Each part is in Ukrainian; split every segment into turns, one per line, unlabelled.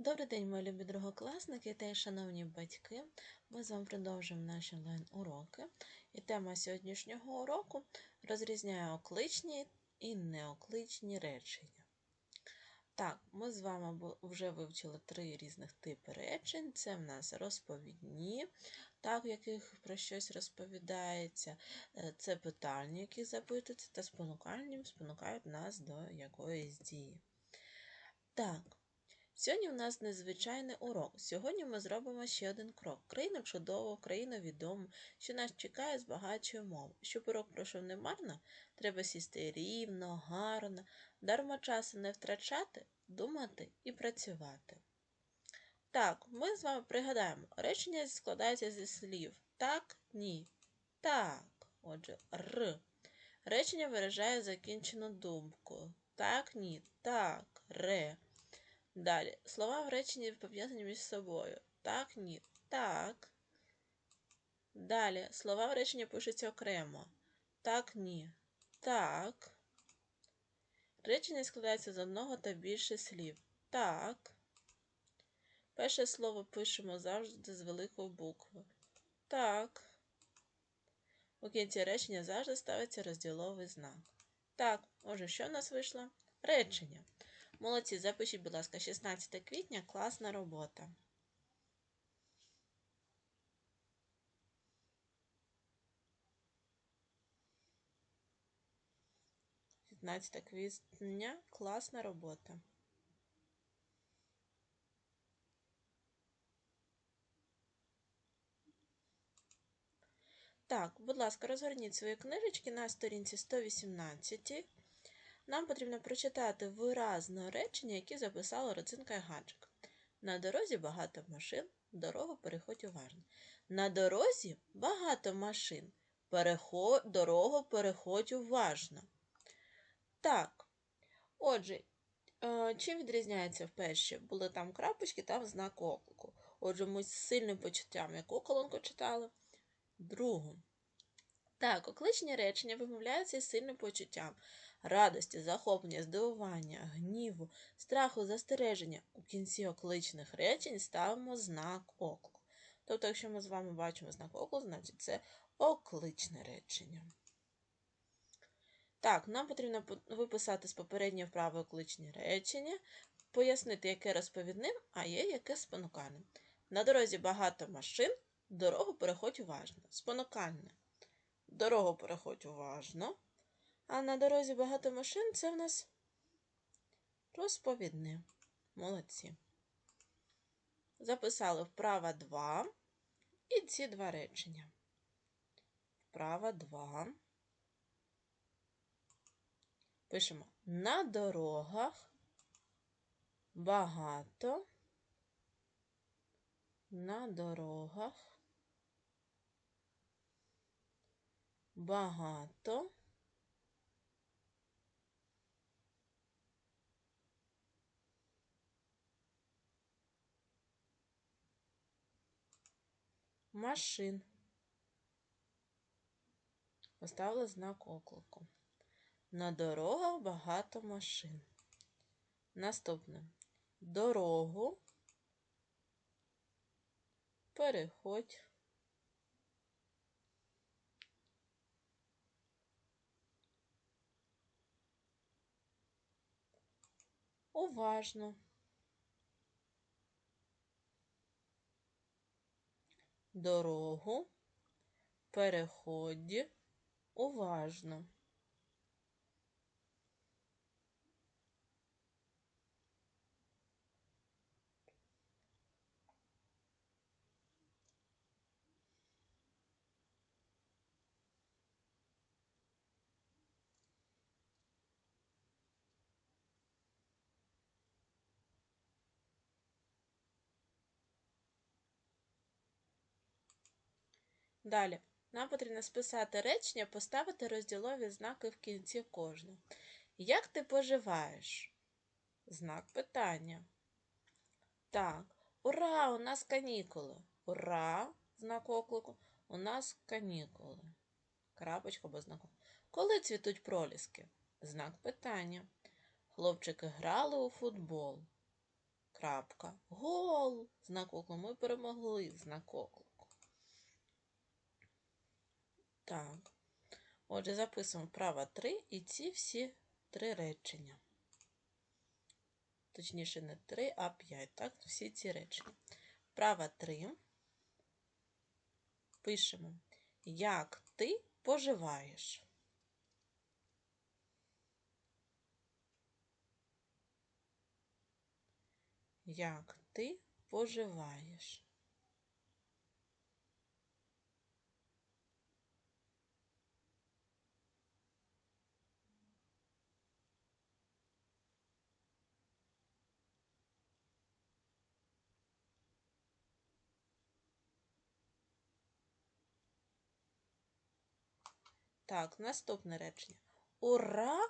Добрий день, мої любі другокласники та шановні батьки. Ми з вами продовжуємо наші онлайн-уроки. І тема сьогоднішнього уроку розрізняє окличні і неокличні речення. Так, ми з вами вже вивчили три різних типи речень. Це в нас розповідні, так, в яких про щось розповідається, е, це питальні, які запитуються, та спонукальні спонукають нас до якоїсь дії. Так. Сьогодні у нас незвичайний урок. Сьогодні ми зробимо ще один крок. Країна чудова, країна відома, що нас чекає, збагачує мову. Щоб урок пройшов немарно, треба сісти рівно, гарно, дарма часу не втрачати, думати і працювати. Так, ми з вами пригадаємо, речення складається зі слів так, ні, так. Отже, р. Речення виражає закінчену думку. Так, ні, так, ре. Далі. Слова в реченні пов'язані між собою. Так, ні. Так. Далі. Слова в реченні пишуться окремо. Так, ні. Так. Речення складається з одного та більше слів. Так. Перше слово пишемо завжди з великої букви. Так. У кінці речення завжди ставиться розділовий знак. Так, отже, що в нас вийшло? Речення. Молодці, запишіть, будь ласка, 16 квітня класна робота. П'ятнадцяте квітня класна робота. Так, будь ласка, розгорніть свої книжечки на сторінці 118. Нам потрібно прочитати виразне речення, яке записала Роцинка і Гаджик. На дорозі багато машин, дорогу переходь уважно. На дорозі багато машин. Переход, дорогу переходь уважно. Так. Отже, е, чим відрізняється вперше? Були там крапочки, там знак оклику. Отже, ми з сильним почуттям, яку колонку читали? Другу. Так, окличні речення вимовляються із сильним почуттям радості, захоплення, здивування, гніву, страху, застереження. У кінці окличних речень ставимо знак оклику. Тобто, якщо ми з вами бачимо знак оклику, значить це окличне речення. Так, нам потрібно виписати з попередньої вправи окличні речення, пояснити, яке розповідним, а є яке спонукальним. На дорозі багато машин, дорогу переходь уважно. Спонукальне. Дорогу переходь уважно. А на дорозі багато машин це в нас розповідне. Молодці. Записали вправа 2 і ці два речення. Вправа 2. Пишемо на дорогах багато. На дорогах багато. Машин. Поставила знак оклику. На дорогах багато машин. Наступне дорогу. Переходь. Уважно. Дорогу, переходь уважно. Далі. Нам потрібно списати речення, поставити розділові знаки в кінці кожного. Як ти поживаєш? Знак питання. Так. Ура! У нас канікули. Ура! Знак оклику. У нас канікули. Крапочка або знак. Коли цвітуть проліски? Знак питання. Хлопчики грали у футбол. крапка, гол, знак оклику. Ми перемогли знак оклику. Так. Отже, записуємо вправо 3 і ці всі три речення. Точніше, не 3, а 5. Так, всі ці речення. Вправо 3. Пишемо, як ти поживаєш. Як ти поживаєш? Так, наступне речення. Ура!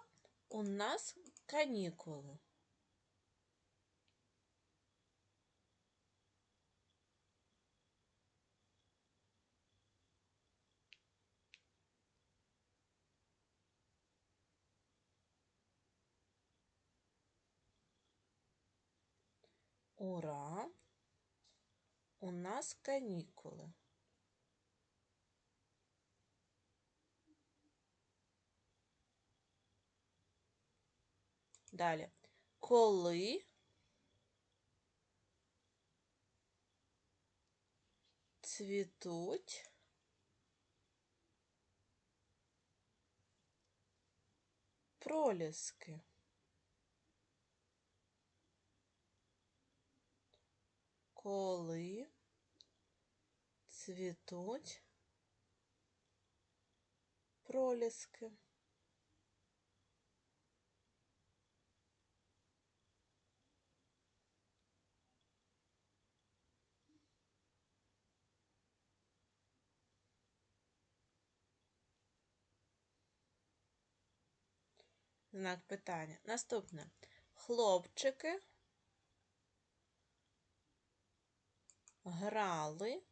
У нас канікули. Ура! У нас канікули. Далі. Коли цвітуть проліски? Коли цвітуть проліски? Знак питання. Наступне. Хлопчики грали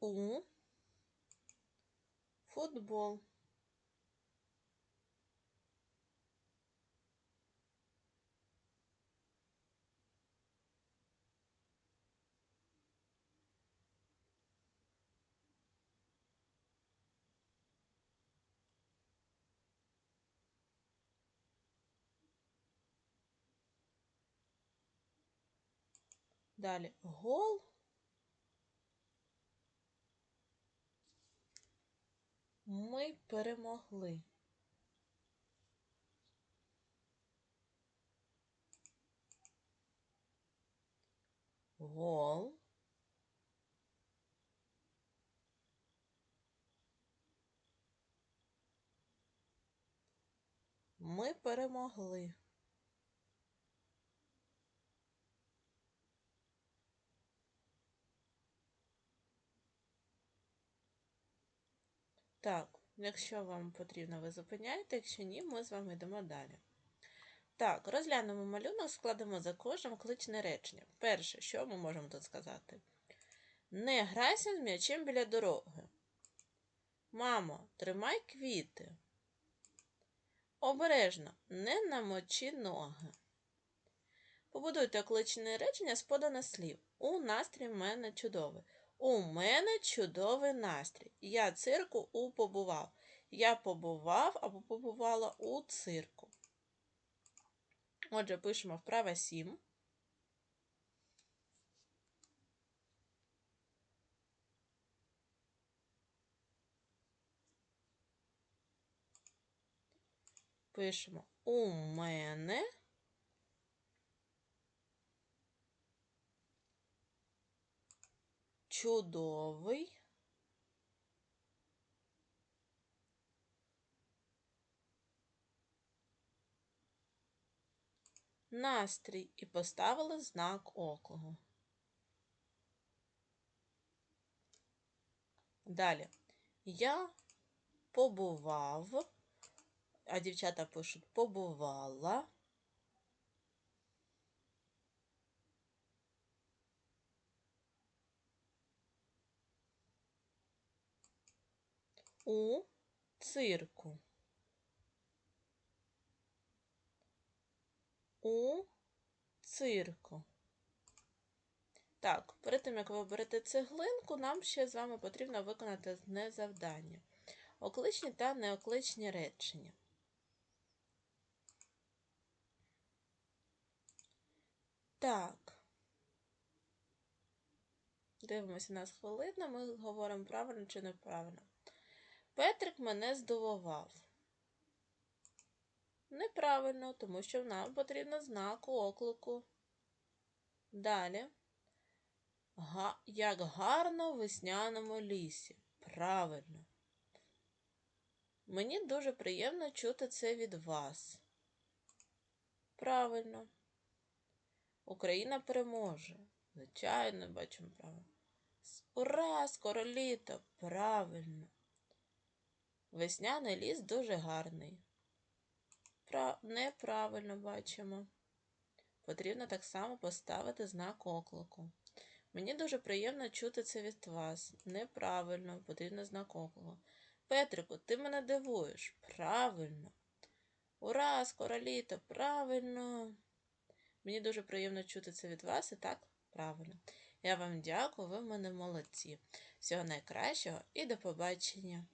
у футбол. Далі гол. Ми перемогли. Гол. Ми перемогли. Так, якщо вам потрібно, ви зупиняєте, якщо ні, ми з вами йдемо далі. Так, розглянемо малюнок, складемо за кожним кличне речення. Перше, що ми можемо тут сказати? Не грайся з м'ячем біля дороги. Мамо, тримай квіти. Обережно, не намочи ноги. Побудуйте окличне речення з поданих слів. У настрій в мене чудовий. У мене чудовий настрій. Я цирку у побував. Я побував або побувала у цирку. Отже, пишемо вправа 7. Пишемо у мене чудовий. Настрій. І поставили знак оклого. Далі. Я побував, а дівчата пишуть побувала У цирку. У цирку. Так, перед тим, як ви оберете цеглинку, нам ще з вами потрібно виконати одне завдання. Окличні та неокличні речення. Так. Дивимося на хвилину, ми говоримо правильно чи неправильно. Петрик мене здивував. Неправильно, тому що нам потрібно знак оклику. Далі. Га, як гарно в весняному лісі. Правильно. Мені дуже приємно чути це від вас. Правильно. Україна переможе. Звичайно, бачимо правильно. Ура, скоро літо. Правильно. Весняний ліс дуже гарний. Пра... Неправильно бачимо. Потрібно так само поставити знак оклику. Мені дуже приємно чути це від вас. Неправильно, потрібно знак оклику. Петрику, ти мене дивуєш. Правильно. Ура, скоро літо. Правильно. Мені дуже приємно чути це від вас і так правильно. Я вам дякую, ви в мене молодці. Всього найкращого і до побачення!